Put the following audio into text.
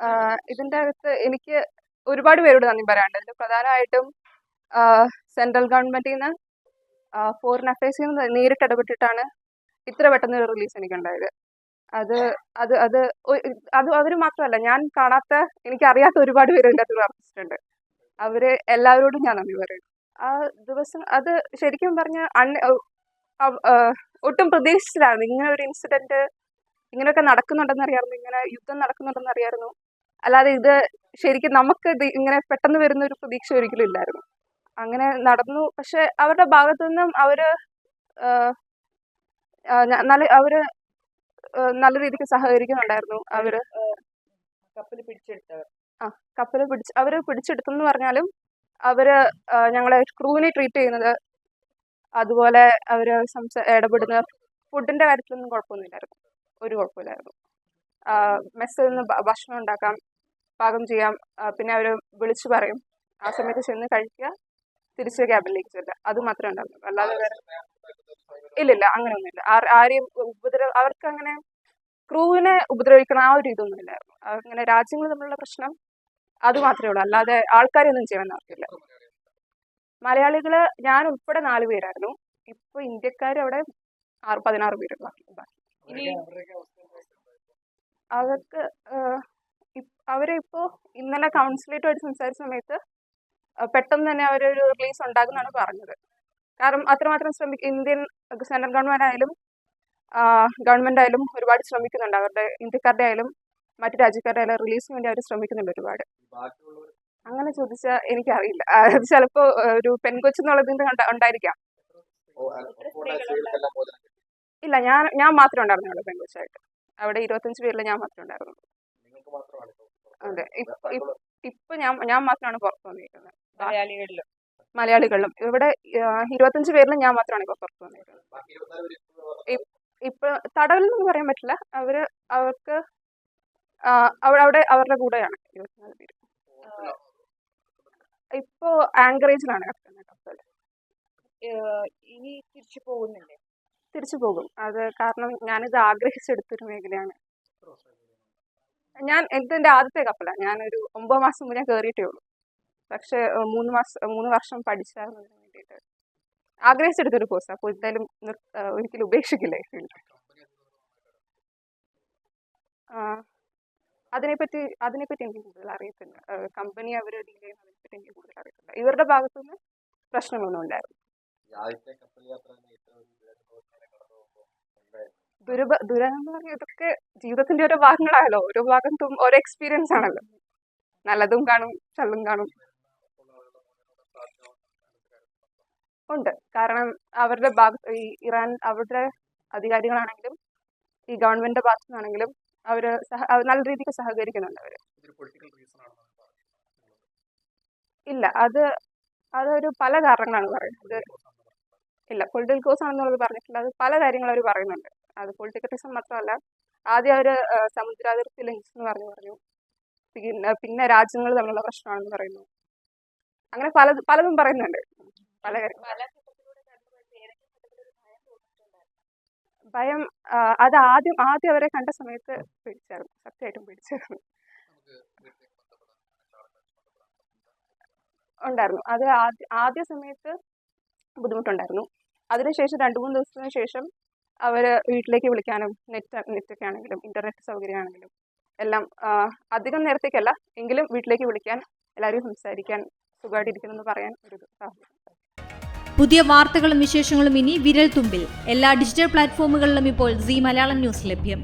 ആഹ് ഇതിന്റെ അകത്ത് എനിക്ക് ഒരുപാട് പേരോട് നന്ദി പറയാനുണ്ട്. ഇതിൽ പ്രധാനമായിട്ടും സെൻട്രൽ ഗവൺമെന്റിൽ നിന്ന് ഫോറിൻ അഫയേഴ്സിൽ നിന്ന് നേരിട്ട് ഇടപെട്ടിട്ടാണ് ഇത്ര പെട്ടെന്ന് ഒരു റിലീസ് എനിക്കുണ്ടായത്. അത് അത് അത് അത് അവർ മാത്രമല്ല ഞാൻ കാണാത്ത എനിക്ക് അറിയാത്ത ഒരുപാട് പേര് ഇതിന്റെ അകത്ത് പ്രവർത്തിച്ചിട്ടുണ്ട് അവർ എല്ലാവരോടും ഞാൻ നന്ദി പറയുന്നു ആ ദിവസം അത് ശരിക്കും പറഞ്ഞ അൺ അവ- ഒട്ടും പ്രതീക്ഷിച്ചില്ലായിരുന്നു. ഇങ്ങനെ ഒരു ഇൻസിഡന്റ് ഇങ്ങനെയൊക്കെ നടക്കുന്നുണ്ടെന്ന് അറിയാമായിരുന്നു. ഇങ്ങനെ യുദ്ധം നടക്കുന്നുണ്ടെന്ന് അറിയാമായിരുന്നു. അല്ലാതെ ഇത് ശരിക്കും നമുക്ക് ഇത് ഇങ്ങനെ പെട്ടെന്ന് വരുന്ന ഒരു പ്രതീക്ഷ ഒരിക്കലും ഇല്ലായിരുന്നു. അങ്ങനെ നടന്നു. പക്ഷെ അവരുടെ ഭാഗത്തു നിന്നും അവർ നല്ല അവർ നല്ല രീതിക്ക് സഹകരിക്കുന്നുണ്ടായിരുന്നു അവർ. കപ്പൽ പിടിച്ചെടുത്തവർ. കപ്പൽ പിടിച്ച് അവർ പിടിച്ചെടുത്തെന്ന് പറഞ്ഞാലും അവർ ഞങ്ങളെ ക്രൂവിനെ ട്രീറ്റ് ചെയ്യുന്നത് അതുപോലെ അവർ സംസാ ഇടപെടുന്ന ഫുഡിന്റെ കാര്യത്തിലൊന്നും കുഴപ്പമൊന്നുമില്ലായിരുന്നു. ഒരു കുഴപ്പമില്ലായിരുന്നു. മെസ്സിൽ നിന്ന് ഭക്ഷണം ഉണ്ടാക്കാം. പാകം ചെയ്യാം. പിന്നെ അവർ വിളിച്ചു പറയും. ആ സമയത്ത് ചെന്ന് കഴിക്കുക. തിരിച്ച് ക്യാബിനിലേക്ക് ചെല്ലുക. അത് മാത്രമേ ഉണ്ടാവുള്ളൂ. അല്ലാതെ വേറെ ഇല്ലില്ല അങ്ങനെയൊന്നുമില്ല. ആരെയും ഉപദ്രവ അവർക്ക് അങ്ങനെ ക്രൂവിനെ ഉപദ്രവിക്കണം ആ ഒരു ഇതൊന്നും ഇല്ലായിരുന്നു അങ്ങനെ രാജ്യങ്ങൾ തമ്മിലുള്ള പ്രശ്നം അത് മാത്രമേ ഉള്ളൂ. അല്ലാതെ ആൾക്കാരെയൊന്നും ചെയ്യാൻ നടക്കില്ല മലയാളികൾ ഞാൻ ഉൾപ്പെടെ നാല് പേരായിരുന്നു. ഇപ്പൊ ഇന്ത്യക്കാർ അവിടെ ആറ് പതിനാറ് പേരുള്ള. അവർക്ക് ആഹ് അവരെ ഇപ്പോ ഇന്നലെ കൗൺസിലേറ്റുമായിട്ട് സംസാരിച്ച സമയത്ത് പെട്ടെന്ന് തന്നെ അവരൊരു റിലീസ് ഉണ്ടാകുന്നാണ് പറഞ്ഞത്. കാരണം അത്രമാത്രം ശ്രമിക്ക ഇന്ത്യൻ സെൻട്രൽ ഗവൺമെന്റ് ആയാലും ഗവൺമെന്റ് ആയാലും ഒരുപാട് ശ്രമിക്കുന്നുണ്ട്. അവരുടെ ഇന്ത്യക്കാരുടെ ആയാലും മറ്റു രാജ്യക്കാരുടെ ആയാലും റിലീസിന് വേണ്ടി അവർ ശ്രമിക്കുന്നുണ്ട് ഒരുപാട്. അങ്ങനെ ചോദിച്ചാൽ എനിക്കറിയില്ല. അത് ചിലപ്പോ ഒരു പെൺകൊച്ചെന്നുള്ളതിന്റെ കണ്ട- ഉണ്ടായിരിക്കാം. ഇല്ല ഞാൻ ഞാൻ മാത്രമേ ഉണ്ടായിരുന്നുള്ളൂ പെൺകൊച്ചായിട്ട്. അവിടെ ഇരുപത്തഞ്ച് പേരിൽ ഞാൻ മാത്രമേ ഉണ്ടായിരുന്നുള്ളൂ. അതെ. ഇപ്പൊ ഞാൻ ഞാൻ മാത്രമാണ് പുറത്തു വന്നിരിക്കുന്നത് മലയാളികളിലും. മലയാളികളിലും. ഇവിടെ ഇരുപത്തഞ്ച് പേരിൽ ഞാൻ മാത്രമാണ് ഇപ്പൊ പുറത്തു വന്നിരിക്കുന്നത് ഇപ്പൊ തടവിൽ നിന്ന് പറയാൻ പറ്റില്ല. അവർ അവർക്ക് അവിടെ അവിടെ അവരുടെ കൂടെയാണ് ഇരുപത്തിനാല് പേര്. ഇപ്പോ ആങ്കറേജിലാണ് കിടക്കുന്നത് കപ്പൽ ഇനി തിരിച്ചു പോകുന്നില്ലേ? തിരിച്ചു പോകും. അത് കാരണം ഞാനിത് ആഗ്രഹിച്ചെടുത്തൊരു മേഖലയാണ്. ഞാൻ ഇതിന്റെ ആദ്യത്തെ കപ്പല ഞാനൊരു ഒമ്പത് മാസം മുന്നേ കയറിയിട്ടേ ഉള്ളൂ. പക്ഷെ മൂന്ന് മാസം മൂന്ന് വർഷം പഠിച്ചായിരുന്നു വേണ്ടിയിട്ട് ആഗ്രഹിച്ചെടുത്തൊരു കോഴ്സ് അപ്പോൾ എന്തായാലും ഒരിക്കലും ഉപേക്ഷിക്കില്ലേ? അതിനെപ്പറ്റി അതിനെപ്പറ്റി എനിക്ക് കൂടുതൽ അറിയത്തില്ല. കമ്പനി അവർ ഡീൽ ചെയ്യുന്ന അതിനെപ്പറ്റി എനിക്ക് കൂടുതൽ അറിയത്തില്ല. ഇവരുടെ ഭാഗത്തുനിന്ന് പ്രശ്നങ്ങളൊന്നും ഉണ്ടായിരുന്നു ദുരഭ ദുരന്തം പറഞ്ഞ ഇതൊക്കെ ജീവിതത്തിന്റെ ഓരോ ഭാഗങ്ങളാണല്ലോ. ഓരോ ഭാഗം ഓരോ എക്സ്പീരിയൻസ് ആണല്ലോ. നല്ലതും കാണും ചള്ളും കാണും. ഉണ്ട്. കാരണം അവരുടെ ഭാഗ ഈ ഇറാൻ അവരുടെ അധികാരികളാണെങ്കിലും ഈ ഗവൺമെന്റിന്റെ ഭാഗത്തു നിന്നാണെങ്കിലും അവർ നല്ല രീതിക്ക് സഹകരിക്കുന്നുണ്ട് അവർ. ഇല്ല. അത് അതൊരു പല കാരണങ്ങളാണ് പറയുന്നത്. ഇല്ല. പൊളിറ്റിക്കൽ കോസ് ആണെന്നുള്ളത് പറഞ്ഞിട്ടില്ല. അത് പല കാര്യങ്ങൾ അവർ പറയുന്നുണ്ട്. അത് പൊളിറ്റിക്കലിസം മാത്രമല്ല ആദ്യം അവർ സമുദ്രാതിർത്തി ലംഘിച്ചു എന്ന് പറഞ്ഞു പറഞ്ഞു. പിന്നെ പിന്നെ രാജ്യങ്ങൾ തമ്മിലുള്ള പ്രശ്നമാണെന്ന് പറയുന്നു. അങ്ങനെ പല പലതും പറയുന്നുണ്ട്. പല ഭയം അത് ആദ്യം ആദ്യം അവരെ കണ്ട സമയത്ത് പേടിച്ചായിരുന്നു. സത്യമായിട്ടും പേടിച്ചായിരുന്നു. ഉണ്ടായിരുന്നു. അത് ആദ്യ ആദ്യ സമയത്ത് ബുദ്ധിമുട്ടുണ്ടായിരുന്നു. അതിനുശേഷം രണ്ട് മൂന്ന് ദിവസത്തിന് ശേഷം അവർ വീട്ടിലേക്ക് വിളിക്കാനും നെറ്റ് നെറ്റൊക്കെ ആണെങ്കിലും ഇന്റർനെറ്റ് സൗകര്യമാണെങ്കിലും എല്ലാം അധികം നേരത്തേക്കല്ല എങ്കിലും വീട്ടിലേക്ക് വിളിക്കാൻ എല്ലാവരും സംസാരിക്കാൻ സുഖമായിട്ടിരിക്കുന്നു പറയാൻ ഒരു പുതിയ വാർത്തകളും വിശേഷങ്ങളും ഇനി വിരൽ തുമ്പിൽ എല്ലാ ഡിജിറ്റൽ പ്ലാറ്റ്ഫോമുകളിലും ഇപ്പോൾ സി മലയാളം ന്യൂസ് ലഭ്യം.